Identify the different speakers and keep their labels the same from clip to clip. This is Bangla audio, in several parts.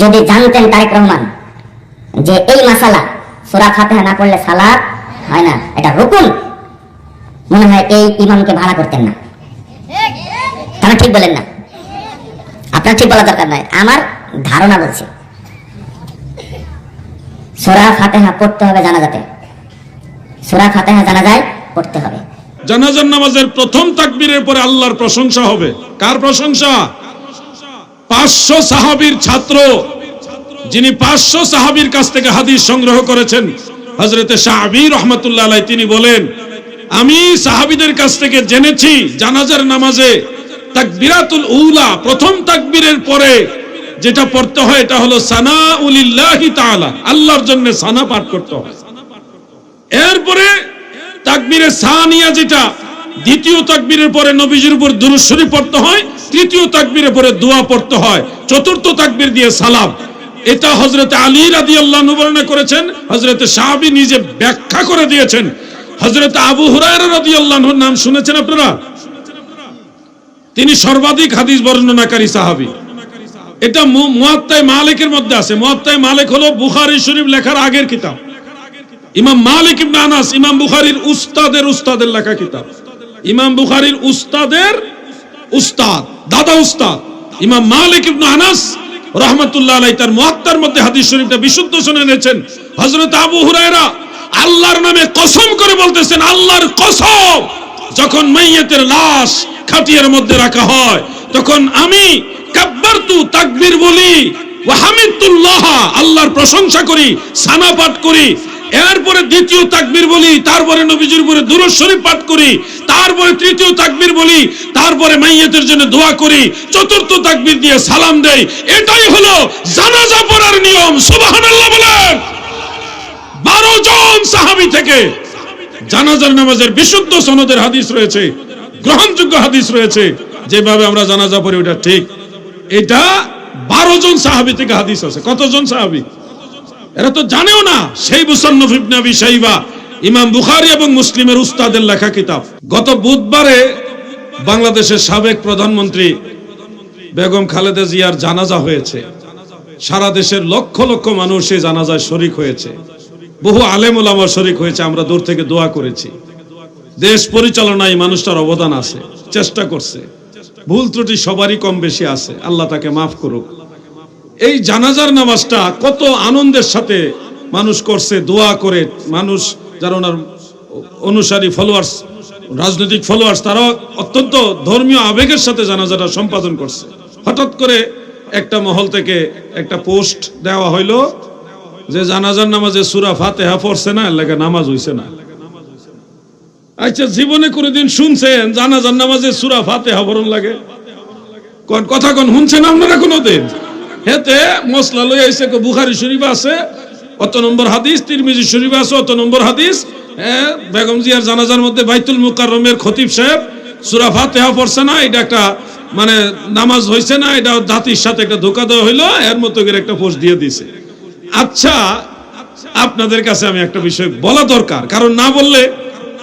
Speaker 1: যদি জানতেন তারেক রহমান যে এই মাসালা, সুরা ফাতেহা না পড়লে সালাত হয় না, এটা রুকুন। মনে হয় এই ইমামকে ভাড়া করতেন না। তারা ঠিক বলেন না। আপনার ঠিক বলা দরকার নাই। আমার ধারণা বলছি, সুরা ফাতেহা পড়তে হবে জানাজাতে। সুরা ফাতেহা জানা যায় পড়তে হবে।
Speaker 2: জানাজার নামাজের প্রথম তাকবীরের পরে আল্লাহর প্রশংসা হবে। কার প্রশংসা? পাঁচশো সাহাবীর ছাত্র যিনি পাঁচশো সাহাবীর কাছ থেকে হাদিস সংগ্রহ করেছেন হজরতে সাহাবি রহমতুল্লাহ তিনি বলেন, আমি সাহাবিদের কাছ থেকে জেনেছি জানাজার নামাজে তাকবিরাতুল উলা, প্রথম তাকবীরের পরে যেটা পড়তে হয় এটা হলো সানা উলিল্লাহি তাআলা, আল্লাহর জন্য সানা পাঠ করতে হয়। এরপরে তাকবীরে সানিয়া যেটা দ্বিতীয় তাকবীরের পরে নবীজির উপর দুরূদ শরীফ পড়তে হয়, তৃতীয় তাকবীরের পরে দোয়া পড়তে হয়, চতুর্থ তাকবীর দিয়ে সালাম। এটা হযরতে আলী রাদিয়াল্লাহু আনহু বর্ণনা করেছেন, হযরতে সাহাবী নিজে ব্যাখ্যা করে দিয়েছেন। হযরতে আবু হুরায়রা রাদিয়াল্লাহু আনহুর নাম শুনেছেন আপনারা? তিনি সর্বাধিক হাদিস বর্ণনাকারী সাহাবী। এটা মুয়াত্তায় মালিকের মধ্যে আছে। মুয়াত্তায় মালিক হলো বুখারী শরীফ লেখার আগের কিতাব। ইমাম মালিক ইবনে আনাস, ইমাম বুখারীর উস্তাদের উস্তাদের লেখা কিতাব। ইমাম বুখারীর উস্তাদের উস্তাদ, দাদা উস্তাদ, ইমাম মালিক ইবনে আনাস রাহমাতুল্লাহ আলাইহি, তার মুয়াত্তার মধ্যে হাদিস শরীফটা বিশুদ্ধ শুনে এনেছেন। হযরত আবু হুরায়রা আল্লাহর নামে কসম করে বলতেছেন, আল্লাহর কসম! যখন মাইয়াতের লাশ খাটিয়ার মধ্যে রাখা হয়, তখন আমি কাব্বারতু তাকবীর বলি, ওয়া হামিদুল্লাহ আল্লাহর প্রশংসা করি, সানা পাঠ করি, এরপরে দ্বিতীয় তাকবীর বলি, তারপরে নবীজির উপরে দুরূদ শরীফ পাঠ করি তারপরে তৃতীয় তাকবীর বলি, তারপরে মাইয়াতের জন্য দোয়া করি, চতুর্থ তাকবীর দিয়ে সালাম দেই। এটাই হলো জানাজা পড়ার নিয়ম, সুবহানাল্লাহ বলেন। বারো জন সাহাবী থেকে জানাজার নামাজের বিশুদ্ধ সনদের হাদিস রয়েছে, গ্রহণযোগ্য হাদিস রয়েছে, যেভাবে আমরা জানাজা পড়ি ওটা ঠিক। এটা বারো জন সাহাবী থেকে হাদিস আছে। কতজন সাহাবী? এরা তো জানেও না, সেই মুসান্নফ ইবনে আবি শাইবা ইমাম বুখারী এবং মুসলিমের উস্তাদের লেখা কিতাব। গত বুধবারে বাংলাদেশের সাবেক প্রধানমন্ত্রী বেগম খালেদা জিয়ার জানাজা হয়েছে। সারা দেশের লক্ষ লক্ষ মানুষ এই জানাজায় শরিক হয়েছে। বহু আলেম ওলামা শরিক হয়েছে, আমরা দূর থেকে দোয়া করেছি। দেশ পরিচালনায় মানুষটার অবদান আছে, চেষ্টা করছে। ভুল ত্রুটি সবারই কম বেশি আছে, আল্লাহ তাকে মাফ করুক। এই জানাজার নামাজটা কত আনন্দের সাথে মানুষ করছে, দোয়া করে মানুষ যারা ওনার অনুসারী ফলোয়ার্স রাজনৈতিক ফলোয়ার্স তারাও অত্যন্ত ধর্মীয় আবেগের সাথে জানাজাটা সম্পাদন করছে। হঠাৎ করে একটা মহল থেকে একটা পোস্ট দেওয়া হইল যে জানাজার নামাজে সুরা ফাতেহা পড়ছে না, এর লাগে নামাজ হইছে না। আচ্ছা জীবনে কোনোদিন শুনছেন জানাজার নামাজে সুরা ফাতেহা পড়ন লাগে? কথা কোন, শুনছেন আপনারা কোনোদিন? হেতে মশলা লই আইছে বুখারী শরীফ আছে অত নম্বর হাদিস, তিরমিজি শরীফ আছে অত নম্বর হাদিস। হ্যাঁ বেগম জিয়ার জানাজার মধ্যে বাইতুল মুকাররমের খতিব সাহেব, সূরা ফাতিহা পড়ছে না, এটা একটা মানে নামাজ হইছে না, এটা জাতির সাথে একটা ধোকা দেওয়া হইল, এর মতো করে একটা পোস্ট দিয়ে দিছে আচ্ছা আপনাদের কাছে আমি একটা বিষয় বলা দরকার, কারণ না বললে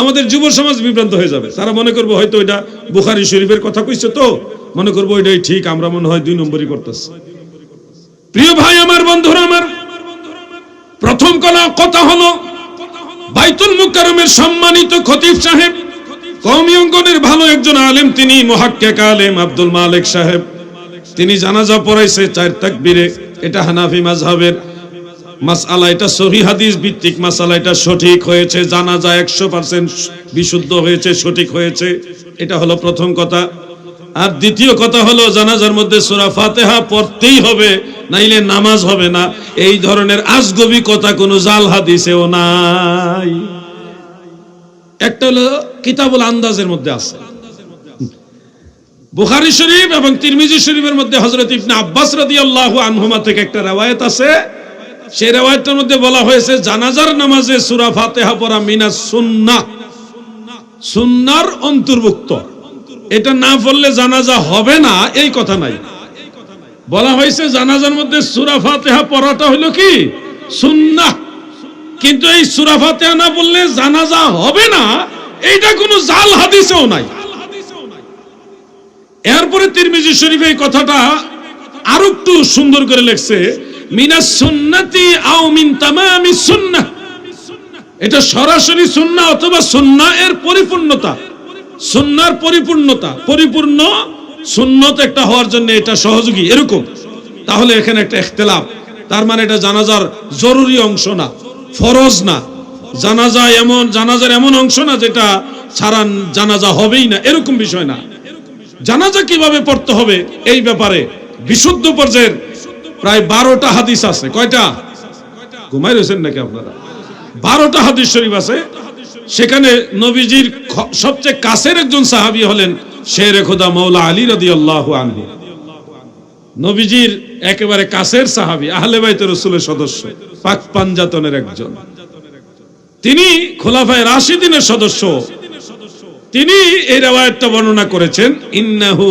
Speaker 2: আমাদের যুব সমাজ বিভ্রান্ত হয়ে যাবে। তারা মনে করব হয়তো এটা বুখারী শরীফের কথা কইছে তো, মনে করব এটাই ঠিক, আমরা মনে হয় দুই নম্বরই করতেছি। প্রিয় ভাই, আমার বন্ধুরা, আমার প্রথম কলা কথা হলো বাইতুল মুকাররমের সম্মানিত খতিব সাহেব। কওমি অঙ্গনের ভালো একজন আলেম তিনি, মুহাক্কিক আলেম আব্দুল মালিক সাহেব। তিনি জানাজা পড়াইছে চার তাকবীরে। এটা হানাফি মাযহাবের মাসআলা, এটা সহি হাদিস ভিত্তিক মাসআলা, এটা সঠিক হয়েছে, জানাজা একশো পার্সেন্ট বিশুদ্ধ হয়েছে, সঠিক হয়েছে। এটা হলো প্রথম কথা। আর দ্বিতীয় কথা হলো, জানাজার মধ্যে সূরা ফাতিহা পড়তেই হবে, নাইলে নামাজ হবে না। এই ধরনের আজগবি কথা কোনো জাল হাদিসেও নাই। একটা হলো কিতাবুল আন্দাজের মধ্যে আছে। বুখারী শরীফ এবং তিরমিজি শরীফের মধ্যে হযরত ইবনে আব্বাস রাদিয়াল্লাহু আনহুমা থেকে একটা রওয়ায়াত আছে। সেই রওয়ায়াতের মধ্যে বলা হয়েছে, জানাজার নামাজে সূরা ফাতিহা পড়া মিনাস সুন্নাহ। সুন্নার অন্তর্ভুক্ত। এটা না পড়লে জানাজা হবে না, এই কথা নাই। বলা হয়েছে জানাজার মধ্যে সূরা ফাতিহা পড়াটা হলো কি? সুন্নাহ। কিন্তু এই সূরা ফাতিহা না বললে জানাজা হবে না, এইটা কোনো জাল হাদিসেও নাই। এরপরে তিরমিজি শরীফ এই কথাটা আরও একটু সুন্দর করে লেখছে, মিনাস সুন্নতি আও মিন তামামি সুন্নাহ। এটা সরাসরি সুন্নাহ অথবা সুন্নাহ এর পরিপূর্ণতা। সুন্নার পরিপূর্ণতা। পরিপূর্ণ সুন্নত একটা হওয়ার জন্য এটা সহযোগী। এরকম। তাহলে এখানে একটা ইখতিলাফ। তার মানে এটা জানাজার জরুরি অংশ না, ফরজ না। জানাজা এমন জানাজার এমন অংশ না যেটা ছাড়া জানাজা হবেই না। এরকম বিষয় না। জানাজা কীভাবে পড়তে হবে এই ব্যাপারে বিশুদ্ধ পর্যায়ের প্রায় বারোটা হাদিস আছে। কয়টা? ঘুমাই রয়েছেন নাকি আপনারা? বারোটা হাদিস শরীফ আছে। সেখানে নবীজির সবচেয়ে কাছের একজন সাহাবি হলেন শের খোদা মৌলা আলী রদি আল্লাহ আনহু। নবীজির একেবারে কাছের সাহাবী, আহলে বাইত রসুলের সদস্য, পাক পাঞ্জাতনের একজন। তিনি খোলাফায় রাশিদিনের সদস্য। তিনি এই রেওয়ায়তটা বর্ণনা করেছেন, ইন্নাহু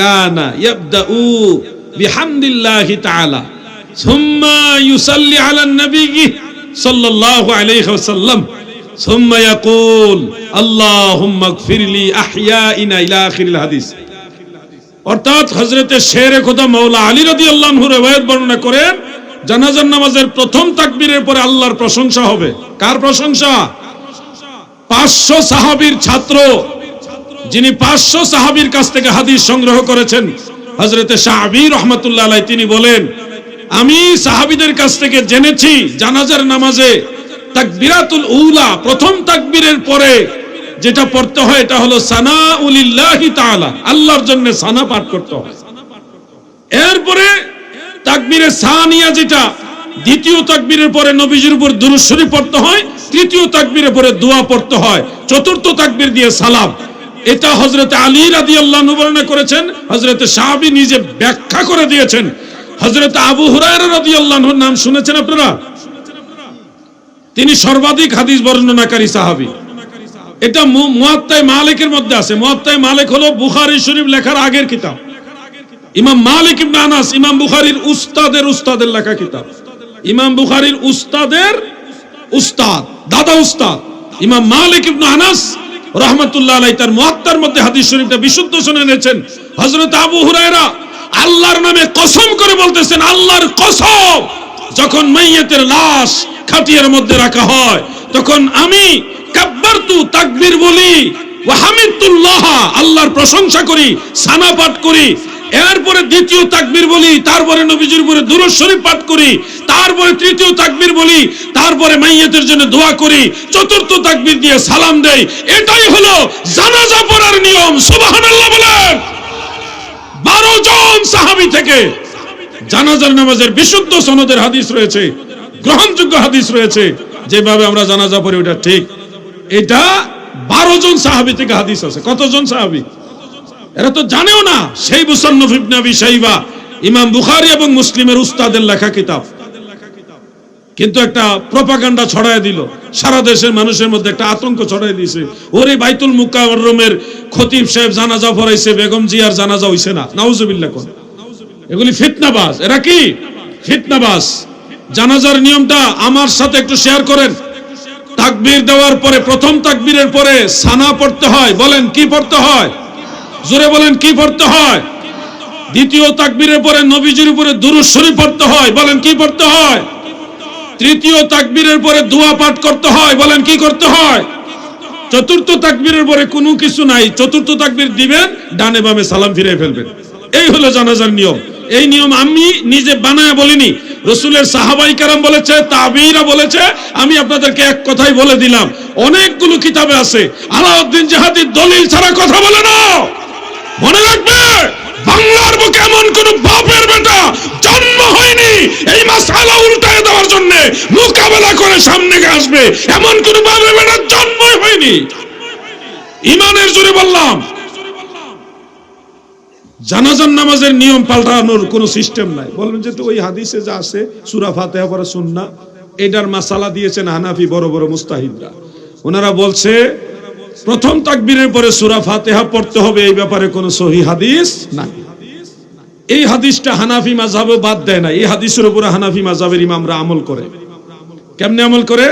Speaker 2: কানা ইয়াবদাউ বিহামদিল্লাহি তাআলা, সুম্মা ইউসাল্লি আলান নবী সাল্লাল্লাহু আলাইহি ওয়াসাল্লাম। সুম্মা ইয়াকুল অর্থাৎ শেরে খোদা আলী বর্ণনা করেন, জানাজার নামাজের প্রথম তাকবীরের পরে আল্লাহর প্রশংসা হবে। কার প্রশংসা? পাঁচশো সাহাবীর ছাত্র, যিনি পাঁচশো সাহাবীর কাছ থেকে হাদিস সংগ্রহ করেছেন। হজরতে সাহাবি রহমতুল্লাহ তিনি বলেন, আমি সাহাবীদের কাছ থেকে জেনেছি, জানাজার নামাজে তাকবিরাতুল উলা, প্রথম তাকবীরের পরে যেটা পড়তে হয় এটা হলো সানা উলিল্লাহি তাআলা, আল্লাহর জন্য সানা পাঠ করতে হয়। এরপরে তাকবীরে সানিয়া যেটা, দ্বিতীয় তাকবীরের পরে নবীজির উপর দুরূদ শরীফ পড়তে হয়, তৃতীয় তাকবীরের পরে দোয়া পড়তে হয়, চতুর্থ তাকবীর দিয়ে সালাম। এটা হযরতে আলী রাদিয়াল্লাহু আনহু বর্ণনা করেছেন, হযরতে সাহাবী নিজে ব্যাখ্যা করে দিয়েছেন। হযরতে আবু হুরায়রা রাদিয়াল্লাহু আনহুর নাম শুনেছেন আপনারা? তিনি সর্বাধিক হাদিস বর্ণনাকারী সাহাবী। এটা মুয়াত্তায় মালিকের মধ্যে আছে। মুয়াত্তায় মালিক হলো বুখারী শরীফ লেখার আগের কিতাব। ইমাম মালিক ইবনে আনাস, ইমাম বুখারীর উস্তাদের উস্তাদের লেখা কিতাব। ইমাম বুখারীর উস্তাদের উস্তাদ, দাদা উস্তাদ। ইমাম মালিক ইবনে আনাস রাহমাতুল্লাহ আলাইহি, তার মুয়াত্তার মধ্যে হাদিস শরীফটা বিশুদ্ধ শুনে এনেছেন। হযরত আবু হুরায়রা আল্লাহর নামে কসম করে বলতেছেন, আল্লাহর কসম, যখন মাইয়াতের লাশ খাটিয়ার মধ্যে রাখা হয়। তখন আমি কাব্বারতু বলি আল্লাহর প্রশংসা করি, সানা পাঠ করি। এরপরে দ্বিতীয় তাকবীর বলি, তারপরে নবীজির উপরে দুরূদ শরীফ পাঠ করি। তারপরে তৃতীয় তাকবীর বলি, তারপরে মাইয়াতের জন্য দোয়া করি। চতুর্থ তাকবীর দিয়ে সালাম দেই। এটাই হলো জানাজা পড়ার নিয়ম। সুবহানাল্লাহ বলেন। বারো জন সাহাবী থেকে জানাজার নামাজের বিশুদ্ধ সনদের হাদিস রয়েছে। গ্রহণযোগ্য হাদিস রয়েছে। যেভাবে আমরা জানাজা পড়ি, ওটা ঠিক। এটা বারো জন সাহাবি থেকে হাদিস আছে। কতজন সাহাবি? এরা তো জানেও না। সেই মুসান্নফ শাইবা, ইমাম বুখারী এবং মুসলিমের উস্তাদের লেখা কিতাব। কিন্তু একটা প্রপাগান্ডা ছড়ায় দিল। সারা দেশের মানুষের মধ্যে একটা আতঙ্ক ছড়ায় দিয়েছে। ওরে বাইতুল মুকাররমের খতিব সাহেব জানাজা পড়াইছে, বেগম জিয়ার জানাজা হইছে না। নাউজুবিল্লাহ কোন। এগুলি ফিতনাবাজ। এরা কি? ফিতনাবাজ। জানাজার নিয়মটা আমার সাথে একটু শেয়ার করেন। তাকবীর দেওয়ার পরে, প্রথম তাকবীরের পরে সানা পড়তে হয়। বলেন, কি পড়তে হয়? জোরে বলেন, কি পড়তে হয়? দ্বিতীয় তাকবীরের পরে নবীজির উপরে দুরূদ শরীফ পড়তে হয়। বলেন, কি পড়তে হয়? তৃতীয় তাকবীরের পরে দোয়া পাঠ করতে হয়। বলেন, কি করতে হয়? চতুর্থ তাকবীরের পরে কোনো কিছু নাই। চতুর্থ তাকবীর দিবেন, ডানে বামে সালাম ফিরে ফেলবেন। এই হলো জানাজার নিয়ম। এই নিয়ম আমি নিজে বানায় বলিনি। রসুলের সাহাবাই কারাম বলেছে, তাবিরা বলেছে, আমি আপনাদেরকে এক কথাই বলে দিলাম। অনেকগুলো কিতাবে আছে। আলাউদ্দিন জাহাদির দলিল ছাড়া কথা বলে না। মনে রাখবে, বাংলার বুকে এমন কোন বাপের বেটা জন্ম হয়নি এই মাসালা উল্টায় দেওয়ার জন্য মোকাবেলা করে সামনে আসবে। এমন কোন বাপের বেটা জন্মই হয়নি। ইমানের জোরে বললাম জানাজান নামাজের নিয়ম পাল্টানোর কোনো সিস্টেম নাই। বলবেন যে তো ওই হাদিসে যা আছে, সুরা ফাতেহা সুন্না এটার মাসালা দিয়েছেন হানাফি বড় বড় মুস্তাহিদরা। ওনারা বলছে, প্রথম তাকবীরের পরে সুরা ফাতেহা পড়তে হবে, এই ব্যাপারে কোনো সহি হাদিস নাই। এই হাদিসটা হানাফি মাযহাবে বাদ দেয় না এই হাদিসের উপরে হানাফি মাযহাবের ইমামরা আমল করে। কেমনে আমল করে?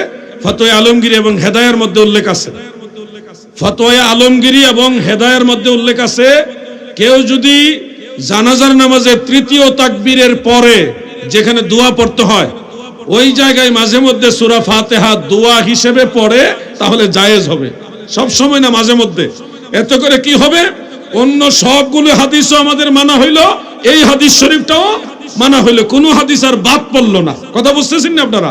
Speaker 2: ফতোয়া আলমগীর এবং হেদায়ের মধ্যে উল্লেখ আছে। ফতোয়া আলমগীরি এবং হেদায়ের মধ্যে উল্লেখ আছে কেউ যদি জানাজার নামাজে তৃতীয় তাকবীরের পরে যেখানে দোয়া পড়তে হয়, ওই জায়গায় মাঝে মধ্যে সুরা ফাতেহা দোয়া হিসেবে পড়ে, তাহলে জায়েজ হবে। সব সময় না মাঝে মধ্যে। এত করে কি হবে? অন্য সবগুলো হাদিসও আমাদের মানা হইল, এই হাদিস শরীফটাও মানা হইল। কোনো হাদিস আর বাদ পড়ল না। কথা বুঝতেছেন না আপনারা?